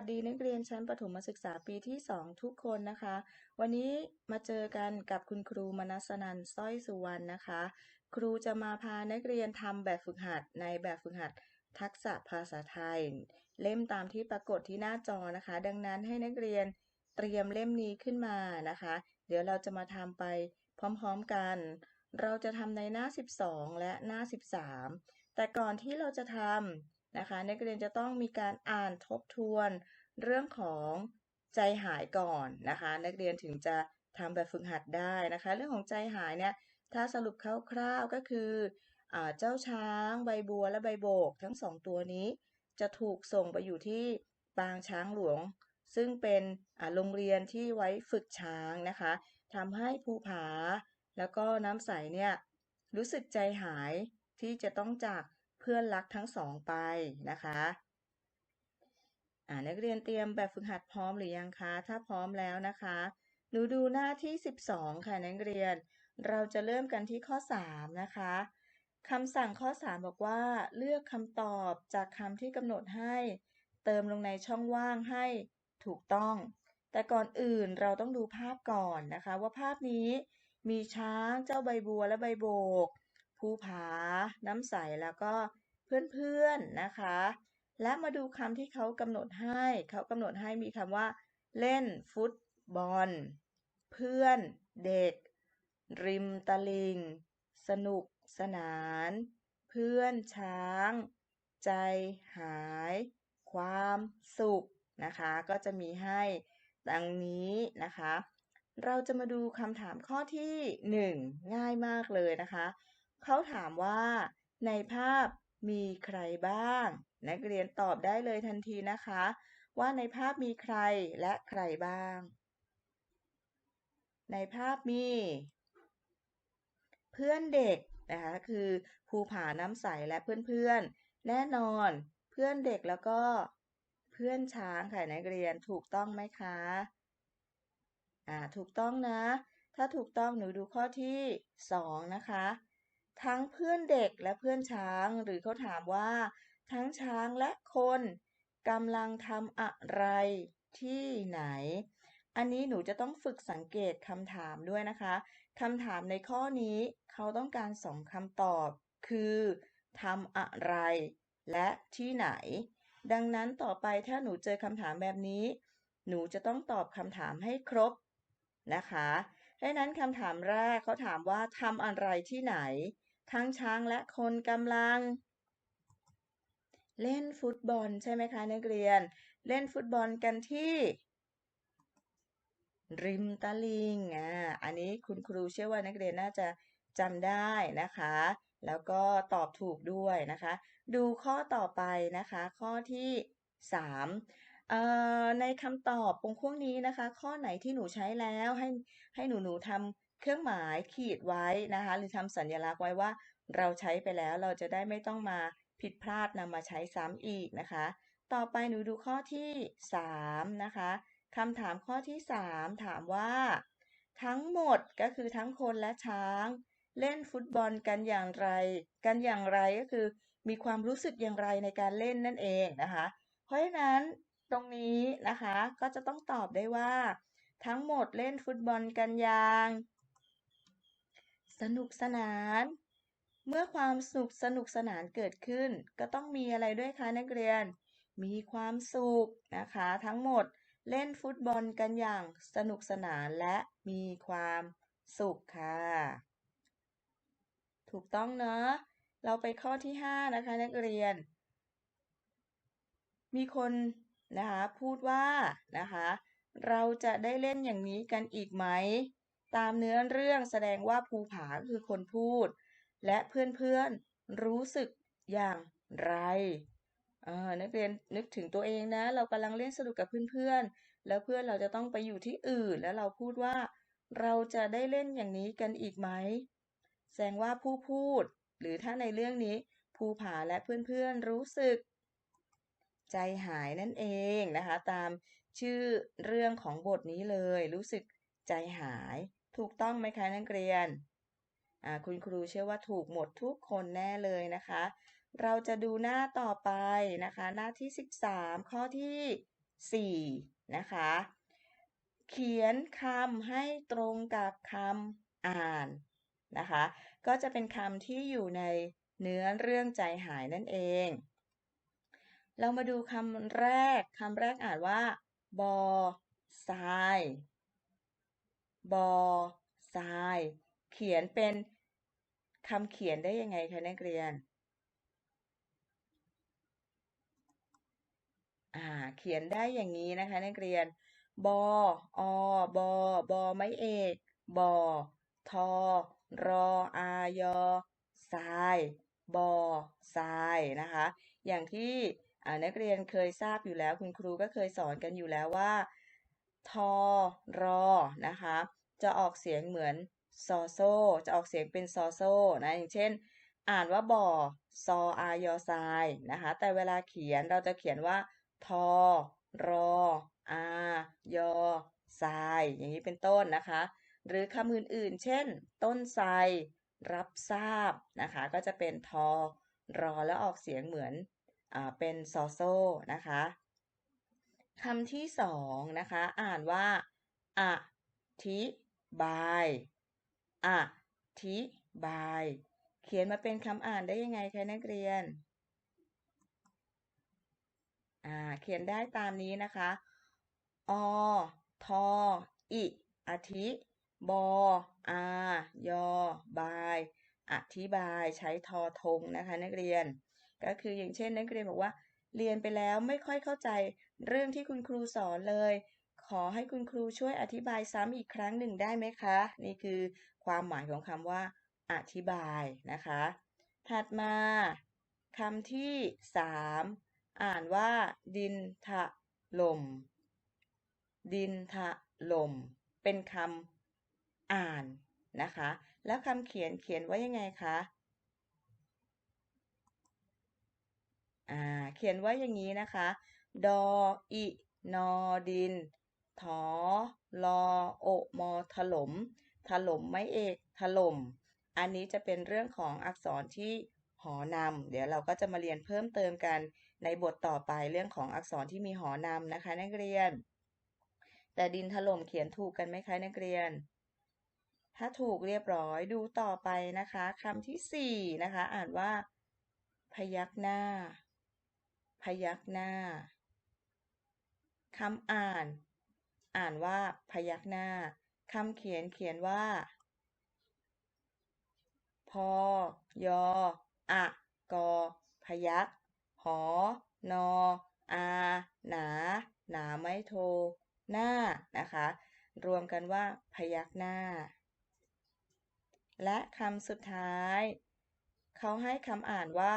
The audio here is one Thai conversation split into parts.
สวัสดีนักเรียนชั้นประถมศึกษาปีที่ 2 ทุกคนนะคะ วันนี้มาเจอกันกับคุณครูมนัสนันท์สร้อยสุวรรณนะคะ ครูจะมาพานักเรียนทำแบบฝึกหัดในแบบฝึกหัดทักษะภาษาไทย เล่มตามที่ปรากฏที่หน้าจอนะคะ ดังนั้นให้นักเรียนเตรียมเล่มนี้ขึ้นมานะคะ เดี๋ยวเราจะมาทำไปพร้อมๆกัน เราจะทำในหน้า 12 และหน้า 13 แต่ก่อนที่เราจะทำ นะคะนักเรียนจะต้องมีการอ่านทบทวนเรื่องของใจหายก่อนนะคะ นักเรียนถึงจะทำแบบฝึกหัดได้นะคะ เรื่องของใจหายเนี่ยถ้าสรุปคร่าวๆก็คืออเจ้าช้างใบบัวและใบโบก ทั้งสองตัวนี้ จะถูกส่งไปอยู่ที่ปางช้างหลวง ซึ่งเป็นโรงเรียนที่ไว้ฝึกช้างนะคะทำให้ภูผา แล้วก็น้ำใสเนี่ยรู้สึกใจหายที่จะต้องจาก เพื่อนรักทั้งสองไปนะคะอ่านักเรียนเตรียมแบบฝึกหัดพร้อมหรือยังคะ ถ้าพร้อมแล้วนะคะ หนูดูหน้าที่ 12 ค่ะนักเรียน เราจะเริ่มกันที่ข้อ 3 นะคะคำสั่งข้อ 3 บอกว่า เลือกคำตอบจากคำที่กำหนดให้ เติมลงในช่องว่างให้ถูกต้อง แต่ก่อนอื่นเราต้องดูภาพก่อนนะคะ ว่าภาพนี้มีช้างเจ้าใบบัวและใบโบก ภูผา น้ำใส แล้วก็เพื่อนๆนะคะ และมาดูคำที่เขากำหนดให้ เขากำหนดให้มีคำว่า เล่นฟุตบอล เพื่อนเด็ก ริมตลิง สนุกสนาน เพื่อนช้าง ใจหาย ความสุขนะคะ ก็จะมีให้ดังนี้นะคะ เราจะมาดูคำถามข้อที่ 1 ง่ายมากเลยนะคะ เขาถามว่า ในภาพมีใครบ้าง นักเรียนตอบได้เลยทันทีนะคะ ว่าในภาพมีใครและใครบ้าง ในภาพมี เพื่อนเด็กนะคะคือภูผาน้ำใสและเพื่อนๆ แน่นอน เพื่อนเด็กแล้วก็เพื่อนช้างค่ะนักเรียนถูกต้องไหมคะอ่าถูกต้องนะ ถ้าถูกต้องหนูดูข้อที่ 2 นะคะ ทั้งเพื่อนเด็กและเพื่อนช้าง หรือเขาถามว่า ทั้งช้างและคนกำลังทำอะไรที่ไหน อันนี้หนูจะต้องฝึกสังเกตคำถามด้วยนะคะคำถามในข้อนี้เขาต้องการสองคำตอบ คือทำอะไร และที่ไหน ดังนั้นต่อไปถ้าหนูเจอคำถามแบบนี้ หนูจะต้องตอบคำถามให้ครบนะคะดังนั้นคำถามแรกเขาถามว่าทำอะไรที่ไหน ทั้งช้างและคนกำลัง เล่นฟุตบอลใช่ไหมคะนักเรียน เล่นฟุตบอลกันที่ ริมตลิงอ่าอันนี้คุณครูเชื่อว่านักเรียนน่าจะจำได้นะคะ แล้วก็ตอบถูกด้วยนะคะ ดูข้อต่อไปนะคะ ข้อที่3ในคำตอบตรงพวกนี้นะคะ ข้อไหนที่หนูใช้แล้วให้ให้หนูหนูทำ เครื่องหมายขีดไว้นะคะ หรือทำสัญลักษณ์ไว้ว่าเราใช้ไปแล้วเราจะได้ไม่ต้องมาผิดพลาดนำมาใช้ซ้ำอีกนะคะ ต่อไปหนูดูข้อที่ 3 นะคะคำถามข้อที่ 3 ถามว่า ทั้งหมดก็คือทั้งคนและช้าง เล่นฟุตบอลกันอย่างไร กันอย่างไรก็คือ มีความรู้สึกอย่างไรในการเล่นนั่นเองนะคะ เพราะฉะนั้นตรงนี้นะคะก็จะต้องตอบได้ว่า ทั้งหมดเล่นฟุตบอลกันอย่าง สนุกสนาน เมื่อความสุขสนุกสนานเกิดขึ้น ก็ต้องมีอะไรด้วยคะนักเรียน มีความสุขนะคะ ทั้งหมดเล่นฟุตบอลกันอย่างสนุกสนานและมีความสุขค่ะ ถูกต้องเนาะเราไปข้อที่ 5 นะคะนักเรียน มีคนนะคะพูดว่านะคะ เราจะได้เล่นอย่างนี้กันอีกไหม ตามเนื้อเรื่องแสดงว่าภูผาคือคนพูด และเพื่อนๆรู้สึกอย่างไรนักเรียนนึกถึงตัวเองนะ เรากำลังเล่นสนุกกับเพื่อนๆ แล้วเพื่อนเราจะต้องไปอยู่ที่อื่น แล้วเราพูดว่า เราจะได้เล่นอย่างนี้กันอีกไหม แสดงว่าผู้พูด หรือถ้าในเรื่องนี้ภูผาและเพื่อนๆรู้สึก ใจหายนั่นเองนะคะ ตามชื่อเรื่องของบทนี้เลย รู้สึกใจหาย ถูกต้องไหมคะนักเรียน คุณครูเชื่อว่าถูกหมดทุกคนแน่เลยนะคะ เราจะดูหน้าต่อไปนะคะ หน้าที่ 13 ข้อที่ 4 นะคะ เขียนคำให้ตรงกับคำอ่านนะคะ ก็จะเป็นคำที่อยู่ในเนื้อเรื่องใจหายนั่นเอง เรามาดูคำแรกคำแรกอ่านว่า บอทราย บอทราย เขียนเป็นคำเขียนได้ยังไงคะนักเรียน อ่า เขียนได้อย่างนี้นะคะนักเรียนบออบอบอไม้เอก บอ ทอ รอ อายอทราย บอทรายนะคะ อย่างที่นักเรียนเคยทราบอยู่แล้วคุณครูก็เคยสอนกันอยู่แล้วว่า ทอ รอ นะคะ จะออกเสียงเหมือนซอโซ จะออกเสียงเป็นซอโซนะอย่างเช่น อ่านว่าบ่อซออายอทรายนะคะแต่เวลาเขียนเราจะเขียนว่าทอรออายอทรายอย่างนี้เป็นต้นนะคะ หรือคำอื่นๆ เช่น ต้นไทรรับทราบนะคะ ก็จะเป็นทอรอแล้วออกเสียงเหมือนอเป็นซอโซนะคะคำที่สองนะคะ อ่านว่าอธิ บายอธิบาย เขียนมาเป็นคำอ่านได้ยังไงคะนักเรียน อ่า เขียนได้ตามนี้นะคะ อ ทอ อิอธิบออา ยอ บาย อธิบาย ใช้ทอทงนะคะนักเรียน ก็คืออย่างเช่นนักเรียนบอกว่า เรียนไปแล้วไม่ค่อยเข้าใจเรื่องที่คุณครูสอนเลย ขอให้คุณครูช่วยอธิบายซ้ำอีกครั้งหนึ่งได้ไหมคะ นี่คือความหมายของคำว่า อธิบายนะคะ ถัดมาคำที่สามอ่านว่า ดินถล่มดินถล่มเป็นคำอ่านนะคะ แล้วคำเขียนเขียนว่ายังไงคะอ่าเขียนว่าอย่างนี้นะคะ ดออินอดิน ถอลอโอมอถลมถลมไม่เอกถล่มอันนี้จะเป็นเรื่องของอักษรที่หอนำเดี๋ยวเราก็จะมาเรียนเพิ่มเติมกันในบทต่อไปเรื่องของอักษรที่มีหอนำนะคะ นักเรียน แต่ดินถล่มเขียนถูกกันไหมคะนักเรียน ถ้าถูกเรียบร้อยดูต่อไปนะคะคำที่สี่นะคะ อ่านว่า พยักหน้า พยักหน้าคำอ่าน อ่านว่าพยักหน้าคำเขียนเขียนว่า พอยออะกอพยักหอนออาหนา หนาไม่โท หน้านะคะ รวมกันว่าพยักหน้า และคำสุดท้าย เขาให้คำอ่านว่า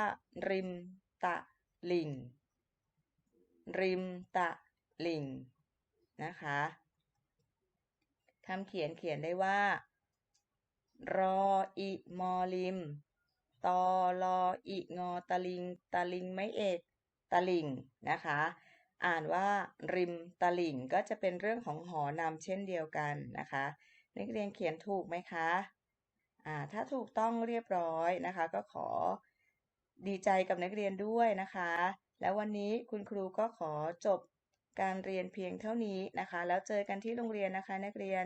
ริมตะ ลิ่งริมตะ ลิ่ง นะคะคำเขียนเขียนได้ว่า รออิมอลิม ตอลออิงอตะลิง ตะลิงไม่เอกตะลิงนะคะ อ่านว่าริมตะลิงก็จะเป็นเรื่องของหอนำเช่นเดียวกันนะคะ นักเรียนเขียนถูกไหมคะอ่าถ้าถูกต้องเรียบร้อยนะคะ ก็ขอดีใจกับนักเรียนด้วยนะคะ แล้ววันนี้คุณครูก็ขอจบ การเรียนเพียงเท่านี้นะคะ แล้วเจอกันที่โรงเรียนนะคะนักเรียน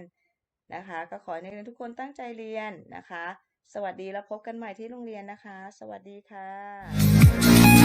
นะคะ ก็ขอให้นักเรียนทุกคนตั้งใจเรียนนะคะ สวัสดีแล้วพบกันใหม่ที่โรงเรียนนะคะ สวัสดีค่ะ